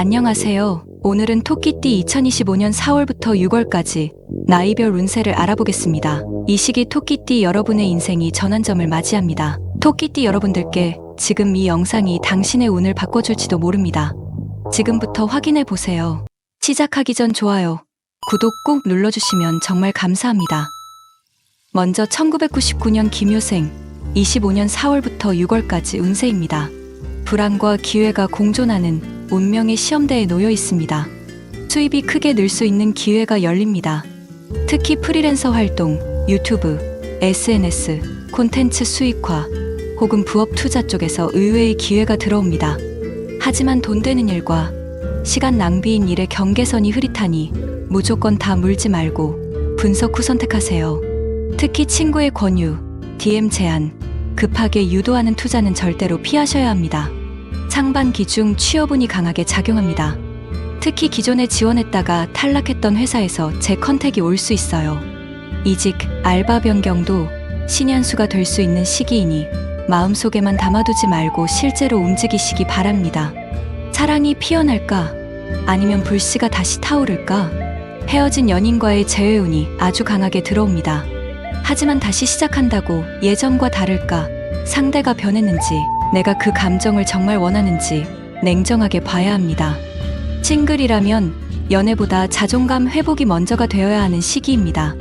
안녕하세요. 오늘은 토끼띠 2025년 4월부터 6월까지 나이별 운세를 알아보겠습니다. 이 시기 토끼띠 여러분의 인생이 전환점을 맞이합니다. 토끼띠 여러분들께 지금 이 영상이 당신의 운을 바꿔줄지도 모릅니다. 지금부터 확인해 보세요. 시작하기 전 좋아요, 구독 꼭 눌러주시면 정말 감사합니다. 먼저 1999년 김효생, 25년 4월부터 6월까지 운세입니다. 불안과 기회가 공존하는 운명의 시험대에 놓여 있습니다. 수입이 크게 늘 수 있는 기회가 열립니다. 특히 프리랜서 활동, 유튜브, SNS, 콘텐츠 수익화, 혹은 부업 투자 쪽에서 의외의 기회가 들어옵니다. 하지만 돈 되는 일과 시간 낭비인 일의 경계선이 흐릿하니 무조건 다 물지 말고 분석 후 선택하세요. 특히 친구의 권유, DM 제안, 급하게 유도하는 투자는 절대로 피하셔야 합니다. 상반 기 중 취업운이 강하게 작용합니다. 특히 기존에 지원했다가 탈락했던 회사에서 재컨택이 올 수 있어요. 이직, 알바 변경도 신현수가 될 수 있는 시기이니 마음속에만 담아두지 말고 실제로 움직이시기 바랍니다. 사랑이 피어날까? 아니면 불씨가 다시 타오를까? 헤어진 연인과의 재회운이 아주 강하게 들어옵니다. 하지만 다시 시작한다고 예전과 다를까? 상대가 변했는지, 내가 그 감정을 정말 원하는지 냉정하게 봐야 합니다. 싱글이라면 연애보다 자존감 회복이 먼저가 되어야 하는 시기입니다.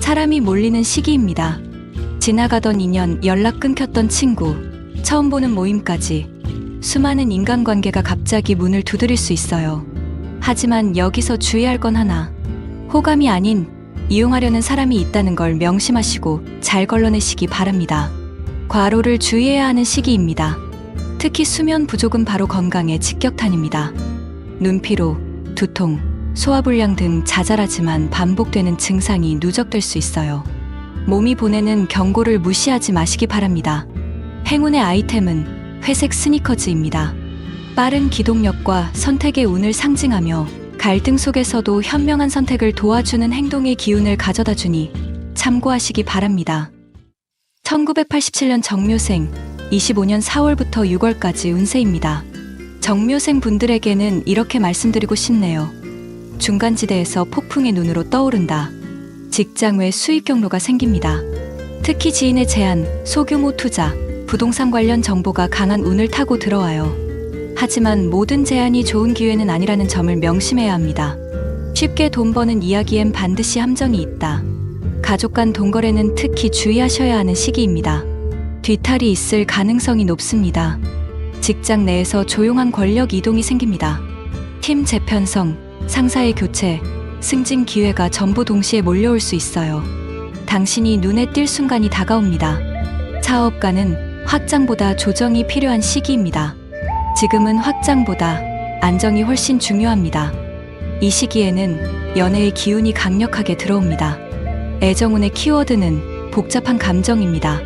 사람이 몰리는 시기입니다. 지나가던 인연, 연락 끊겼던 친구, 처음 보는 모임까지 수많은 인간관계가 갑자기 문을 두드릴 수 있어요. 하지만 여기서 주의할 건 하나. 호감이 아닌 이용하려는 사람이 있다는 걸 명심하시고 잘 걸러내시기 바랍니다. 과로를 주의해야 하는 시기입니다. 특히 수면 부족은 바로 건강에 직격탄입니다. 눈피로, 두통, 소화불량 등 자잘하지만 반복되는 증상이 누적될 수 있어요. 몸이 보내는 경고를 무시하지 마시기 바랍니다. 행운의 아이템은 회색 스니커즈입니다. 빠른 기동력과 선택의 운을 상징하며 갈등 속에서도 현명한 선택을 도와주는 행동의 기운을 가져다 주니 참고하시기 바랍니다. 1987년 정묘생, 25년 4월부터 6월까지 운세입니다. 정묘생 분들에게는 이렇게 말씀드리고 싶네요. 중간지대에서 폭풍의 눈으로 떠오른다. 직장 외 수익 경로가 생깁니다. 특히 지인의 제안, 소규모 투자, 부동산 관련 정보가 강한 운을 타고 들어와요. 하지만 모든 제안이 좋은 기회는 아니라는 점을 명심해야 합니다. 쉽게 돈 버는 이야기엔 반드시 함정이 있다. 가족 간 동거래는 특히 주의하셔야 하는 시기입니다. 뒤탈이 있을 가능성이 높습니다. 직장 내에서 조용한 권력 이동이 생깁니다. 팀 재편성, 상사의 교체, 승진 기회가 전부 동시에 몰려올 수 있어요. 당신이 눈에 띌 순간이 다가옵니다. 사업가는 확장보다 조정이 필요한 시기입니다. 지금은 확장보다 안정이 훨씬 중요합니다. 이 시기에는 연애의 기운이 강력하게 들어옵니다. 애정운의 키워드는 복잡한 감정입니다.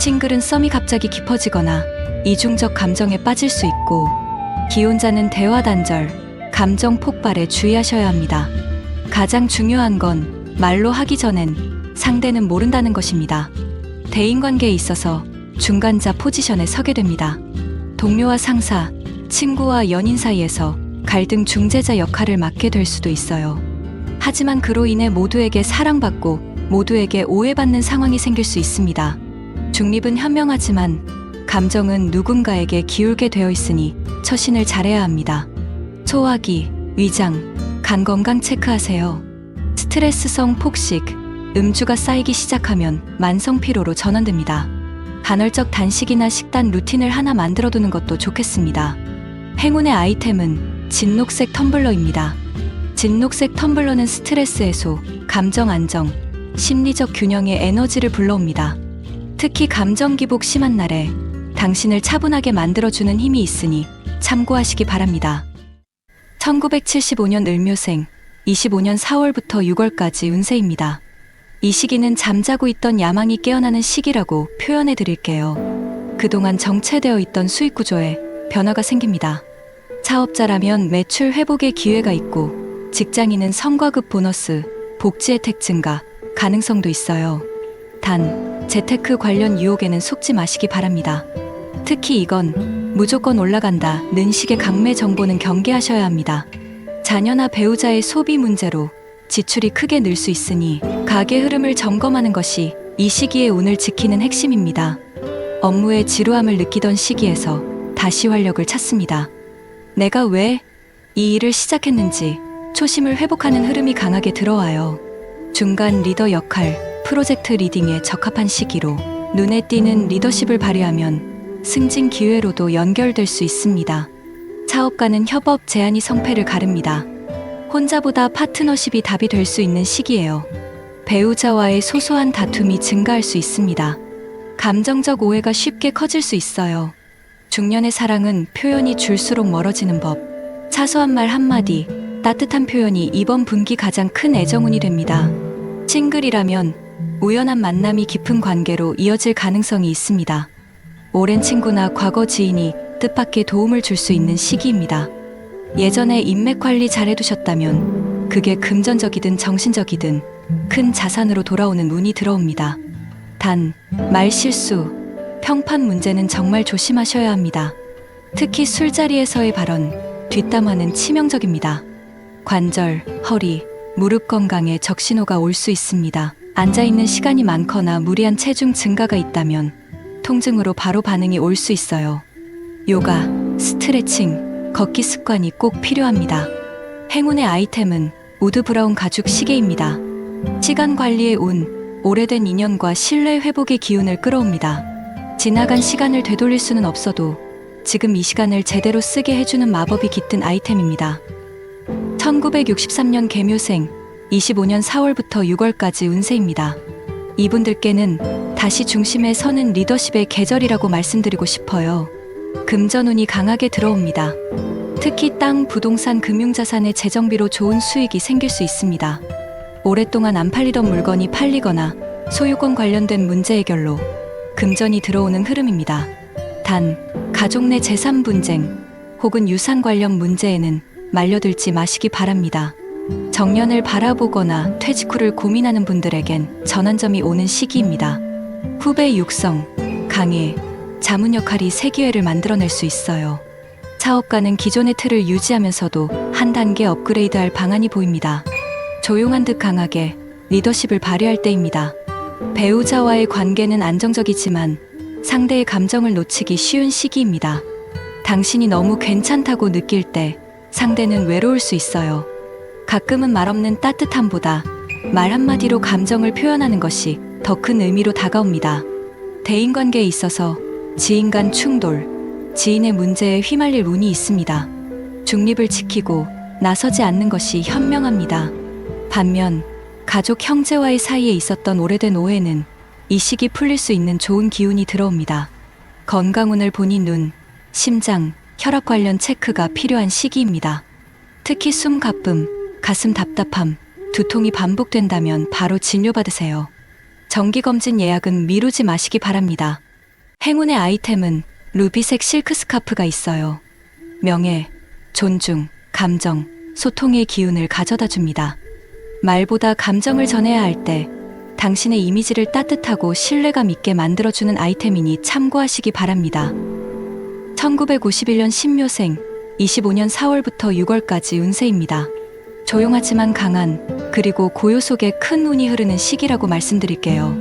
싱글은 썸이 갑자기 깊어지거나 이중적 감정에 빠질 수 있고 기혼자는 대화 단절, 감정 폭발에 주의하셔야 합니다. 가장 중요한 건 말로 하기 전엔 상대는 모른다는 것입니다. 대인관계에 있어서 중간자 포지션에 서게 됩니다. 동료와 상사, 친구와 연인 사이에서 갈등 중재자 역할을 맡게 될 수도 있어요. 하지만 그로 인해 모두에게 사랑받고 모두에게 오해받는 상황이 생길 수 있습니다. 중립은 현명하지만 감정은 누군가에게 기울게 되어 있으니 처신을 잘해야 합니다. 소화기, 위장, 간 건강 체크하세요. 스트레스성 폭식, 음주가 쌓이기 시작하면 만성 피로로 전환됩니다. 간헐적 단식이나 식단 루틴을 하나 만들어 두는 것도 좋겠습니다. 행운의 아이템은 진녹색 텀블러입니다. 진녹색 텀블러는 스트레스 해소, 감정 안정, 심리적 균형의 에너지를 불러옵니다. 특히 감정 기복 심한 날에 당신을 차분하게 만들어주는 힘이 있으니 참고하시기 바랍니다. 1975년 을묘생, 25년 4월부터 6월까지 운세입니다. 이 시기는 잠자고 있던 야망이 깨어나는 시기라고 표현해 드릴게요. 그동안 정체되어 있던 수익 구조에 변화가 생깁니다. 사업자라면 매출 회복의 기회가 있고 직장인은 성과급 보너스, 복지 혜택 증가 가능성도 있어요. 단, 재테크 관련 유혹에는 속지 마시기 바랍니다. 특히 이건 무조건 올라간다. 는 식의 강매 정보는 경계하셔야 합니다. 자녀나 배우자의 소비 문제로 지출이 크게 늘 수 있으니 가계 흐름을 점검하는 것이 이 시기에 운을 지키는 핵심입니다. 업무에 지루함을 느끼던 시기에서 다시 활력을 찾습니다. 내가 왜 이 일을 시작했는지 초심을 회복하는 흐름이 강하게 들어와요. 중간 리더 역할, 프로젝트 리딩에 적합한 시기로 눈에 띄는 리더십을 발휘하면 승진 기회로도 연결될 수 있습니다. 사업가는 협업 제한이 성패를 가릅니다. 혼자보다 파트너십이 답이 될 수 있는 시기예요. 배우자와의 소소한 다툼이 증가할 수 있습니다. 감정적 오해가 쉽게 커질 수 있어요. 중년의 사랑은 표현이 줄수록 멀어지는 법. 사소한 말 한마디, 따뜻한 표현이 이번 분기 가장 큰 애정운이 됩니다. 싱글이라면 우연한 만남이 깊은 관계로 이어질 가능성이 있습니다. 오랜 친구나 과거 지인이 뜻밖의 도움을 줄 수 있는 시기입니다. 예전에 인맥 관리 잘해두셨다면 그게 금전적이든 정신적이든 큰 자산으로 돌아오는 운이 들어옵니다. 단, 말 실수, 평판 문제는 정말 조심하셔야 합니다. 특히 술자리에서의 발언, 뒷담화는 치명적입니다. 관절, 허리, 무릎 건강에 적신호가 올 수 있습니다. 앉아있는 시간이 많거나 무리한 체중 증가가 있다면 통증으로 바로 반응이 올 수 있어요. 요가, 스트레칭, 걷기 습관이 꼭 필요합니다. 행운의 아이템은 우드 브라운 가죽 시계입니다. 시간 관리의 운, 오래된 인연과 신뢰 회복의 기운을 끌어옵니다. 지나간 시간을 되돌릴 수는 없어도 지금 이 시간을 제대로 쓰게 해주는 마법이 깃든 아이템입니다. 1963년 개묘생, 25년 4월부터 6월까지 운세입니다. 이분들께는 다시 중심에 서는 리더십의 계절이라고 말씀드리고 싶어요. 금전운이 강하게 들어옵니다. 특히 땅, 부동산, 금융자산의 재정비로 좋은 수익이 생길 수 있습니다. 오랫동안 안 팔리던 물건이 팔리거나 소유권 관련된 문제 해결로 금전이 들어오는 흐름입니다. 단, 가족 내 재산 분쟁 혹은 유산 관련 문제에는 말려들지 마시기 바랍니다. 정년을 바라보거나 퇴직 후를 고민하는 분들에겐 전환점이 오는 시기입니다. 후배 육성, 강해, 자문 역할이 새 기회를 만들어낼 수 있어요. 사업가는 기존의 틀을 유지하면서도 한 단계 업그레이드할 방안이 보입니다. 조용한 듯 강하게 리더십을 발휘할 때입니다. 배우자와의 관계는 안정적이지만 상대의 감정을 놓치기 쉬운 시기입니다. 당신이 너무 괜찮다고 느낄 때 상대는 외로울 수 있어요. 가끔은 말없는 따뜻함보다 말 한마디로 감정을 표현하는 것이 더 큰 의미로 다가옵니다. 대인관계에 있어서 지인 간 충돌, 지인의 문제에 휘말릴 운이 있습니다. 중립을 지키고 나서지 않는 것이 현명합니다. 반면 가족 형제와의 사이에 있었던 오래된 오해는 이 시기 풀릴 수 있는 좋은 기운이 들어옵니다. 건강운을 보니 눈, 심장, 혈압 관련 체크가 필요한 시기입니다. 특히 숨 가쁨, 가슴 답답함, 두통이 반복된다면 바로 진료받으세요. 정기검진 예약은 미루지 마시기 바랍니다. 행운의 아이템은 루비색 실크 스카프가 있어요. 명예, 존중, 감정, 소통의 기운을 가져다 줍니다. 말보다 감정을 전해야 할 때 당신의 이미지를 따뜻하고 신뢰감 있게 만들어주는 아이템이니 참고하시기 바랍니다. 1951년 신묘생, 25년 4월부터 6월까지 운세입니다. 조용하지만 강한, 그리고 고요 속에 큰 운이 흐르는 시기라고 말씀드릴게요.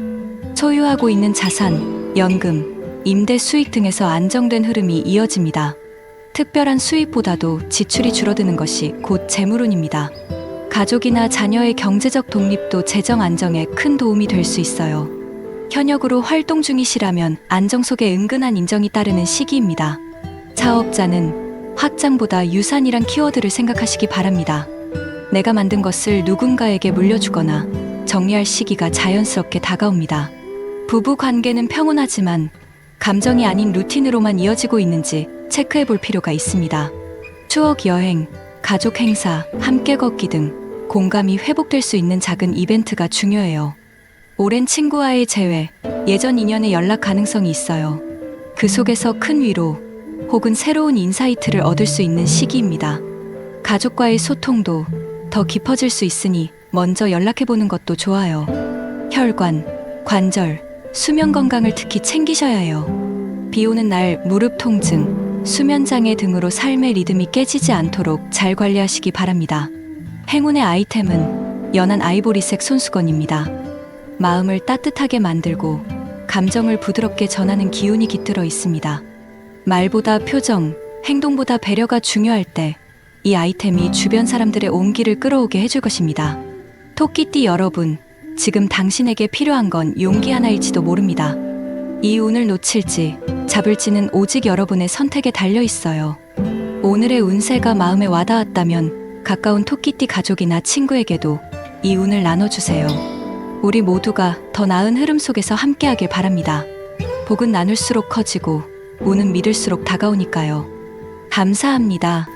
소유하고 있는 자산, 연금, 임대 수익 등에서 안정된 흐름이 이어집니다. 특별한 수입보다도 지출이 줄어드는 것이 곧 재물운입니다. 가족이나 자녀의 경제적 독립도 재정 안정에 큰 도움이 될 수 있어요. 현역으로 활동 중이시라면 안정 속에 은근한 인정이 따르는 시기입니다. 사업자는 확장보다 유산이란 키워드를 생각하시기 바랍니다. 내가 만든 것을 누군가에게 물려주거나 정리할 시기가 자연스럽게 다가옵니다. 부부 관계는 평온하지만 감정이 아닌 루틴으로만 이어지고 있는지 체크해 볼 필요가 있습니다. 추억 여행, 가족 행사, 함께 걷기 등 공감이 회복될 수 있는 작은 이벤트가 중요해요. 오랜 친구와의 재회, 예전 인연의 연락 가능성이 있어요. 그 속에서 큰 위로 혹은 새로운 인사이트를 얻을 수 있는 시기입니다. 가족과의 소통도 더 깊어질 수 있으니 먼저 연락해보는 것도 좋아요. 혈관, 관절, 수면 건강을 특히 챙기셔야 해요. 비 오는 날 무릎 통증, 수면 장애 등으로 삶의 리듬이 깨지지 않도록 잘 관리하시기 바랍니다. 행운의 아이템은 연한 아이보리색 손수건입니다. 마음을 따뜻하게 만들고 감정을 부드럽게 전하는 기운이 깃들어 있습니다. 말보다 표정, 행동보다 배려가 중요할 때 이 아이템이 주변 사람들의 온기를 끌어오게 해줄 것입니다. 토끼띠 여러분, 지금 당신에게 필요한 건 용기 하나일지도 모릅니다. 이 운을 놓칠지 잡을지는 오직 여러분의 선택에 달려 있어요. 오늘의 운세가 마음에 와닿았다면 가까운 토끼띠 가족이나 친구에게도 이 운을 나눠주세요. 우리 모두가 더 나은 흐름 속에서 함께하길 바랍니다. 복은 나눌수록 커지고 운은 믿을수록 다가오니까요. 감사합니다.